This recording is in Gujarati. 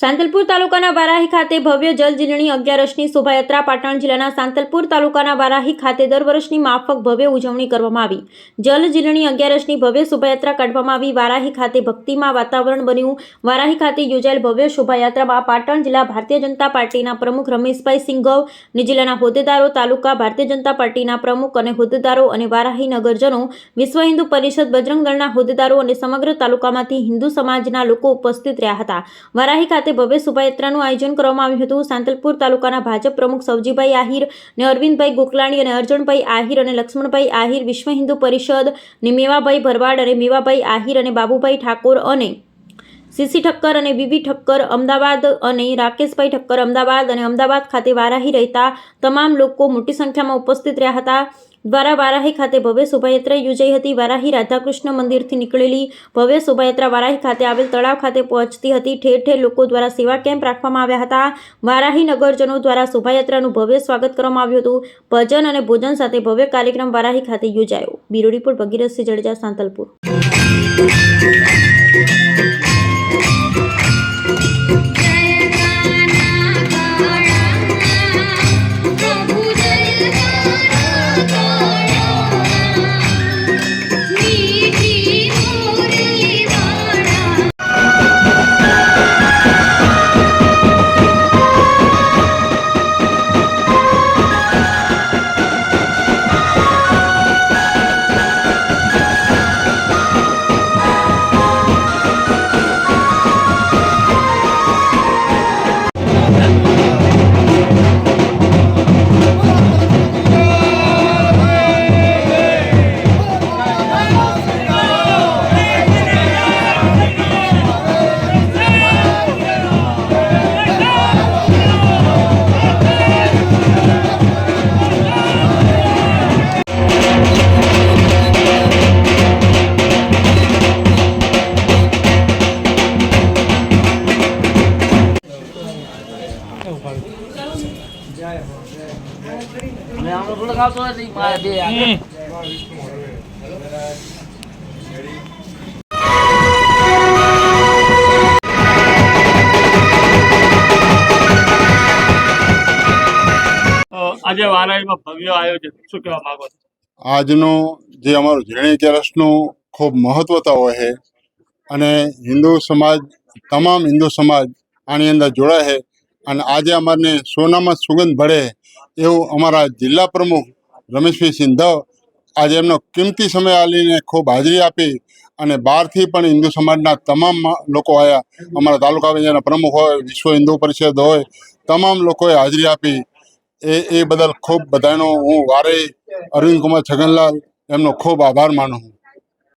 સાંતલપુર તાલુકાના વારાહી ખાતે ભવ્ય જલ અગિયારસની શોભાયાત્રા પાટણ જિલ્લાના સાંતલપુર તાલુકાના વારાહી ખાતે દર વર્ષની માફક ભવ્ય ઉજવણી કરવામાં આવી. જલ અગિયારસની ભવ્ય શોભાયાત્રા કાઢવામાં આવી. વારાહી ખાતે ભક્તિમાં વાતાવરણ બન્યું. વારાહી ખાતે યોજાયેલ ભવ્ય શોભાયાત્રામાં પાટણ જિલ્લા ભારતીય જનતા પાર્ટીના પ્રમુખ રમેશભાઈ સિંઘવ ને જિલ્લાના હોદ્દેદારો, તાલુકા ભારતીય જનતા પાર્ટીના પ્રમુખ અને હોદ્દેદારો અને વારાહી નગરજનો, વિશ્વ હિન્દુ પરિષદ બજરંગ દળના હોદ્દેદારો અને સમગ્ર તાલુકામાંથી હિન્દુ સમાજના લોકો ઉપસ્થિત રહ્યા હતા. વારાહી ખાતે ભવ્ય શોભાયાત્રાનું આયોજન કરવામાં આવ્યું હતું. સાંતલપુર તાલુકાના ભાજપ પ્રમુખ સવજીભાઈ આહિર અને અરવિંદભાઈ ગોકલાણી અને અર્જણભાઈ આહિર અને લક્ષ્મણભાઈ આહિર વિશ્વ હિન્દુ પરિષદ અને મેવાભાઈ ભરવાડ અને મેવાભાઈ આહિર અને બાબુભાઈ ઠાકોર અને સીસી ઠક્કર અને વીવી ઠક્કર અમદાવાદ અને રાકેશભાઈ ઠક્કર અમદાવાદ અને અમદાવાદ ખાતે વારાહી રહેતા તમામ લોકો મોટી સંખ્યામાં ઉપસ્થિત રહ્યા હતા. દ્વારા વારાહી ખાતે ભવ્ય શોભાયાત્રા યોજાઈ હતી. વારાહી રાધાકૃષ્ણ મંદિરથી નીકળેલી ભવ્ય શોભાયાત્રા વારાહી ખાતે આવેલ તળાવ ખાતે પહોંચતી હતી. ઠેર ઠેર લોકો દ્વારા સેવા કેમ્પ રાખવામાં આવ્યા હતા. વારાહી નગરજનો દ્વારા શોભાયાત્રાનું ભવ્ય સ્વાગત કરવામાં આવ્યું હતું. ભજન અને ભોજન સાથે ભવ્ય કાર્યક્રમ વારાહી ખાતે યોજાયો. Bureau report Bhagirathsinh Jadeja, Santalpur. આજે વારાહીમાં ભવ્ય આયોજન. શું કહેવા માંગો છો? આજનો જે અમારું ઝીણી અગિયારસનું ખૂબ મહત્વતા હોય છે અને હિન્દુ સમાજ, તમામ હિન્દુ સમાજ આની અંદર જોડાય છે. અને આજે અમારને સોનામાં સુગંધ ભળે એવું અમારા જિલ્લા પ્રમુખ રમેશભાઈ સિંધવ આજે એમનો કિંમતી સમય આલીને ખૂબ હાજરી આપી અને બહારથી પણ હિન્દુ સમાજના તમામ લોકો આવ્યા અમારા તાલુકા પંચાયતના પ્રમુખ હોય, વિશ્વ હિન્દુ પરિષદ હોય, તમામ લોકોએ હાજરી આપી. એ એ બદલ ખૂબ બધાનો હું વારે અરવિંદ કુમાર છગનલાલ એમનો ખૂબ આભાર માનું છું.